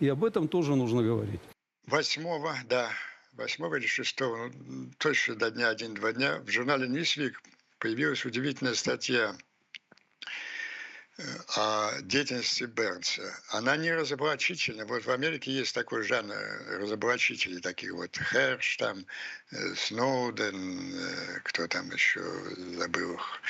И об этом тоже нужно говорить. Восьмого, да, восьмого или шестого, ну, точно до дня, один-два дня, в журнале «Ньюсвик» появилась удивительная статья о деятельности Бернса. Она не разоблачительна. Вот в Америке есть такой жанр разоблачителей, таких вот Херш, там, э, Сноуден, э, кто там еще забыл их,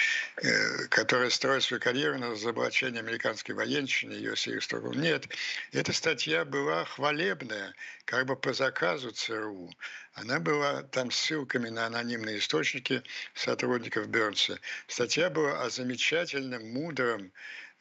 э, которые строят свою карьеру на разоблачении американской военщины, ее строгов. Нет, эта статья была хвалебная, как бы по заказу ЦРУ. Она была там ссылками на анонимные источники сотрудников Бернса. Статья была о замечательном, мудром,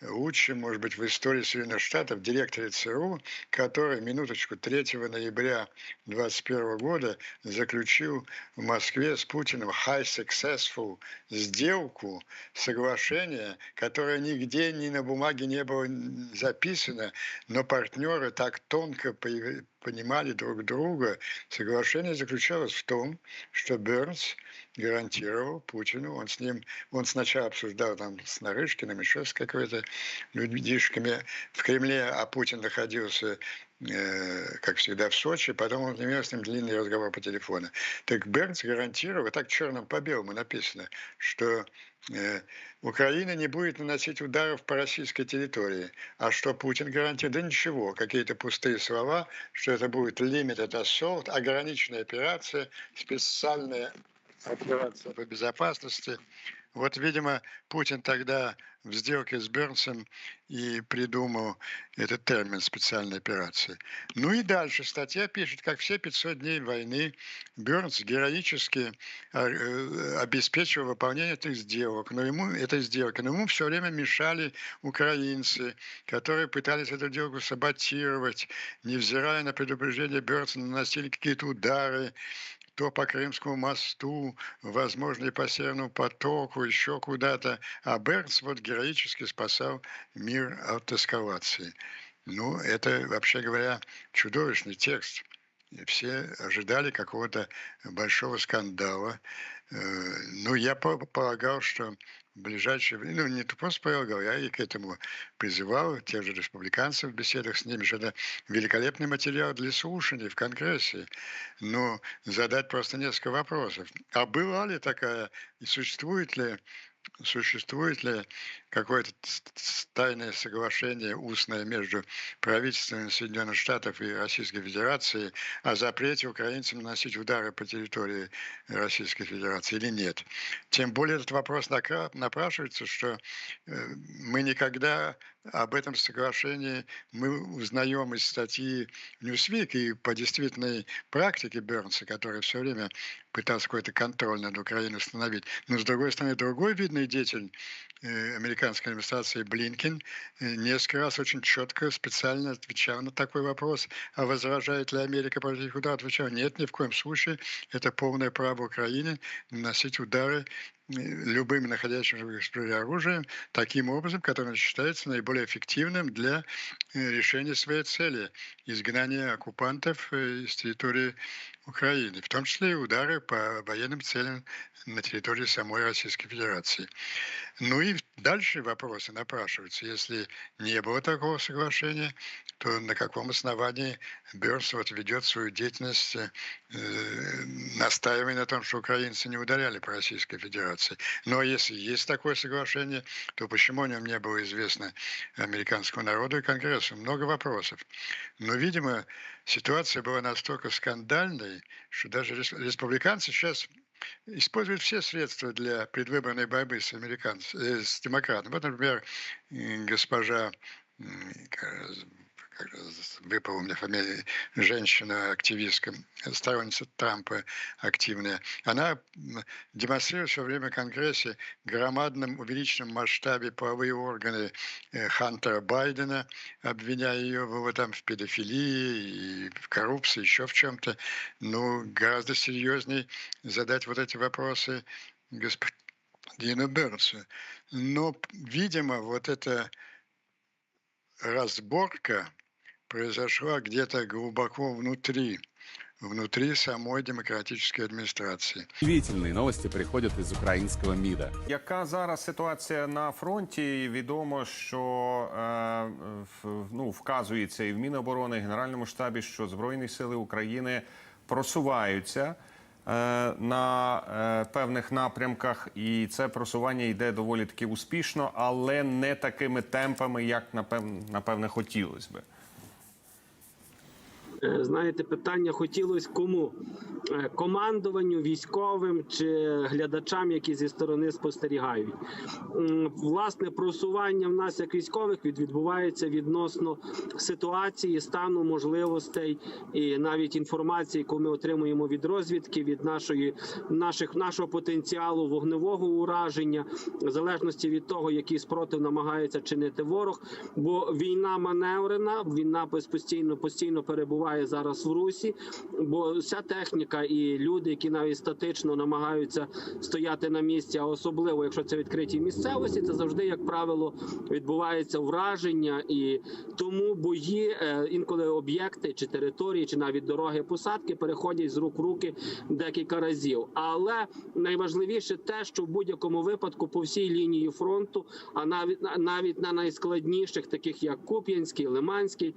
лучшем, может быть, в истории Соединенных Штатов директоре ЦРУ, который, минуточку, 3 ноября 2021 года заключил в Москве с Путиным high successful сделку, соглашение, которое нигде ни на бумаге не было записано, но партнеры так тонко понимали друг друга. Соглашение заключалось в том, что Бернс гарантировал Путину, он с ним, он сначала обсуждал там с Нарышкиным, еще с какой-то людишками в Кремле, а Путин находился э, как всегда, в Сочи, потом он имел с ним длинный разговор по телефону. Так Бернс гарантировал, так черным по белому написано, что э, Украина не будет наносить ударов по российской территории. А что Путин гарантирует? Да ничего, какие-то пустые слова, что это будет limited assault, ограниченная операция, специальная операция по безопасности. Вот, видимо, Путин тогда в сделке с Бернсом и придумал этот термин специальной операции. Ну и дальше статья пишет, как все 500 дней войны Бернс героически а, э, обеспечивал выполнение этих сделок, но ему этой сделки, но ему все время мешали украинцы, которые пытались эту сделку саботировать, невзирая на предупреждение Бернса, наносили какие-то удары, то по Крымскому мосту, возможно, и по Северному потоку, еще куда-то. А Бернс вот героически спасал мир от эскалации. Ну, это, вообще говоря, чудовищный текст. Все ожидали какого-то большого скандала. Э, ну, я полагал, что ближайшее время, ну, не просто полагал, я и к этому призывал тех же республиканцев в беседах с ними, что это великолепный материал для слушаний в Конгрессе. Но задать просто несколько вопросов. А была ли такая, и существует ли существует ли какое-то тайное соглашение устное между правительством Соединенных Штатов и Российской Федерации о запрете украинцам наносить удары по территории Российской Федерации или нет. Тем более этот вопрос напрашивается, что э, мы никогда об этом соглашении мы узнаем из статьи Newsweek и по действительной практике Бернса, который все время пытался какой-то контроль над Украиной установить. Но, с другой стороны, другой видный деятель э, американской администрации Блинкин э, несколько раз очень четко, специально отвечал на такой вопрос, а возражает ли Америка против удара, отвечал, нет, ни в коем случае, это полное право Украины наносить удары любым находящимся в эксплуатации оружием таким образом, который считается наиболее эффективным для э, решения своей цели – изгнания оккупантов э, из территории Украины, в том числе и удары по военным целям на территории самой Российской Федерации. Ну и дальше вопросы напрашиваются. Если не было такого соглашения, то на каком основании Берс вот ведет свою деятельность, э, настаивая на том, что украинцы не ударяли по Российской Федерации. Но если есть такое соглашение, то почему о нем не было известно американскому народу и Конгрессу? Много вопросов. Но, видимо, ситуация была настолько скандальной, что даже республиканцы сейчас используют все средства для предвыборной борьбы с американцами, э, с демократами. Вот, например, госпожа выпала меня фамилия, женщина, активистка, сторонница Трампа активная, она демонстрирует все время в Конгрессе громадном увеличенном масштабе половые органы э, Хантера Байдена, обвиняя ее в, там, в педофилии и в коррупции, еще в чем-то. Ну, гораздо серьезнее задать вот эти вопросы господину Бернсу. Но, видимо, вот эта разборка произошла где-то глубоко внутри внутри самой демократической администрации. Удивительные новости приходят из украинского МИДа. Яка зараз ситуація на фронті? Відомо, що е, в- ну, вказується і в Міноборони, і в Генеральному штабі, що Збройні сили України просуваються е, на е, певних напрямках, і це просування йде доволі таки успішно, але не такими темпами, як напевне, напевне хотілося би. Е, Знаєте, питання хотілося кому? Е, Командуванню, військовим чи глядачам, які зі сторони спостерігають. Власне, просування в нас як військових відбувається відносно ситуації, стану можливостей і навіть інформації, яку ми отримуємо від розвідки, від нашої наших нашого потенціалу вогневого ураження, в залежності від того, який спротив намагається чинити ворог. Бо війна маневрена, війна постійно постійно перебуває зараз в русі, бо вся техніка і люди, які навіть статично намагаються стояти на місці, а особливо якщо це відкриті місцевості, це завжди, як правило, відбувається враження, і тому бої е, інколи об'єкти чи території, чи навіть дороги посадки переходять з рук в руки декілька разів. Але найважливіше те, що в будь-якому випадку по всій лінії фронту, а навіть навіть на найскладніших, таких як Куп'янський, Лиманський.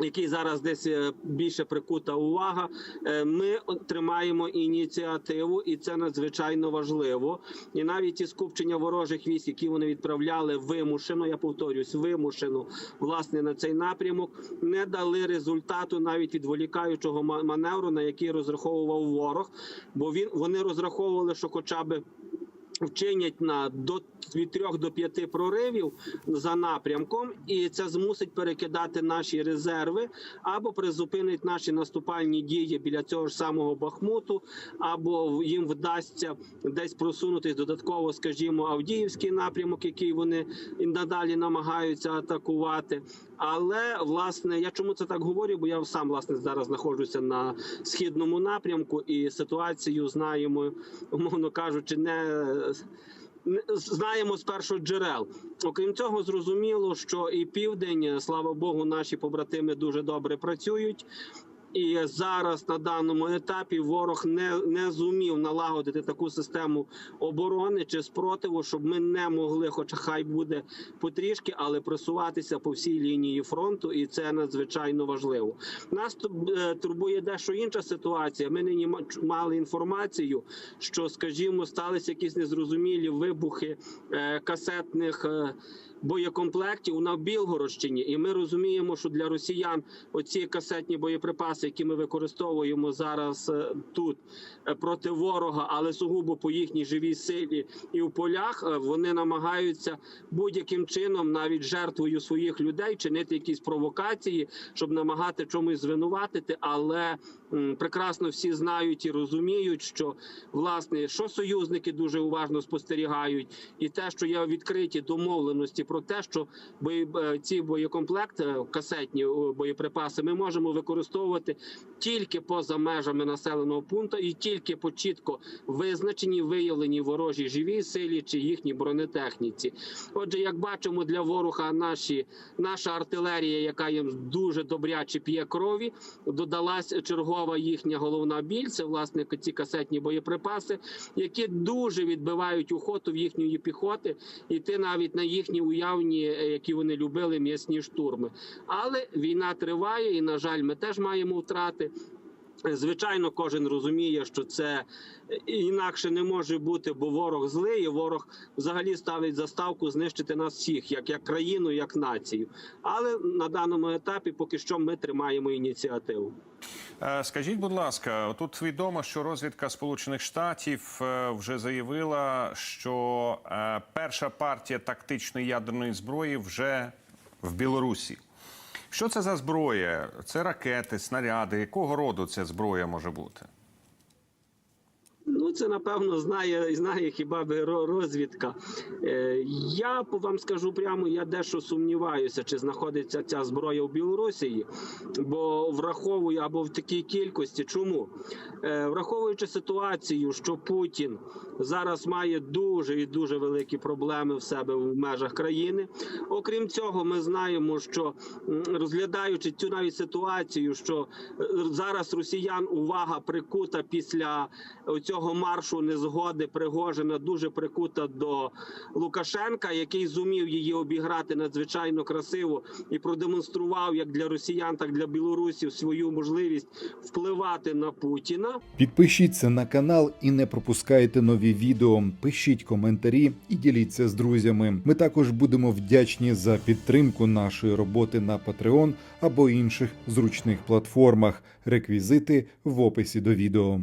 Який зараз десь е, більше прикута увага, Е, ми тримаємо ініціативу, і це надзвичайно важливо. І навіть ті скупчення ворожих військ, які вони відправляли вимушено, я повторюсь, вимушено власне на цей напрямок, не дали результату навіть відволікаючого ма- маневру, на який розраховував ворог, бо він вони розраховували, що хоча би вчинять на до від трьох до п'яти проривів за напрямком, і це змусить перекидати наші резерви або призупинить наші наступальні дії біля цього ж самого Бахмуту, або їм вдасться десь просунутись додатково, скажімо, Авдіївський напрямок, який вони надалі намагаються атакувати. Але власне я чому це так говорю? Бо я сам власне зараз знаходжуся на східному напрямку, і ситуацію знаємо, умовно кажучи, не- знаємо з перших джерел. Окрім цього, зрозуміло, що і південь, слава Богу, наші побратими дуже добре працюють. І зараз на даному етапі ворог не, не зумів налагодити таку систему оборони чи спротиву, щоб ми не могли, хоча хай буде потрішки, але просуватися по всій лінії фронту, і це надзвичайно важливо. Нас е, турбує дещо інша ситуація. Ми нині ма- мали інформацію, що, скажімо, сталися якісь незрозумілі вибухи е, касетних. Боєкомплектів на Білгородщині, і ми розуміємо, що для росіян оці касетні боєприпаси, які ми використовуємо зараз е, тут е, проти ворога, але сугубо по їхній живій силі і в полях, е, вони намагаються будь-яким чином, навіть жертвою своїх людей, чинити якісь провокації, щоб намагати чомусь звинуватити. Але прекрасно всі знають і розуміють, що власне що союзники дуже уважно спостерігають, і те, що є відкриті домовленості про те, що бої, е, ці боєкомплекти, касетні е, боєприпаси, ми можемо використовувати тільки поза межами населеного пункту і тільки по чітко визначеній, виявленій ворожій живій силі чи їхній бронетехніці. Отже, як бачимо, для ворога наші наша артилерія, яка їм дуже добряче п'є крові, додалась чергова їхня головна біль. Це власне ці касетні боєприпаси, які дуже відбивають охоту в їхньої піхоти, іти навіть на їхні уявні, е, які вони любили, м'ясні штурми. Але війна триває, і на жаль, ми теж маємо втрати. Звичайно, кожен розуміє, що це інакше не може бути, бо ворог злий, і ворог взагалі ставить заставку знищити нас всіх, як, як країну, як націю. Але на даному етапі поки що ми тримаємо ініціативу. Е, Скажіть, будь ласка, тут відомо, що розвідка Сполучених Штатів е, вже заявила, що е, перша партія тактичної ядерної зброї вже в Білорусі. Що це за зброя? Це ракети, снаряди. Якого роду ця зброя може бути? Це напевно знає знає хіба би розвідка. Е, Я вам скажу прямо, я дещо сумніваюся, чи знаходиться ця зброя в Білорусі, бо враховую або в такій кількості. Чому Е, враховуючи ситуацію, що Путін зараз має дуже і дуже великі проблеми в себе в межах країни. Окрім цього, ми знаємо, що розглядаючи цю навіть ситуацію, що е, зараз росіян увага прикута після цього маршу незгоди Пригожина дуже прикута до Лукашенка, який зумів її обіграти надзвичайно красиво і продемонстрував як для росіян, так і для білорусів свою можливість впливати на Путіна. Підпишіться на канал і не пропускайте нові відео. Пишіть коментарі і діліться з друзями. Ми також будемо вдячні за підтримку нашої роботи на Patreon або інших зручних платформах. Реквізити в описі до відео.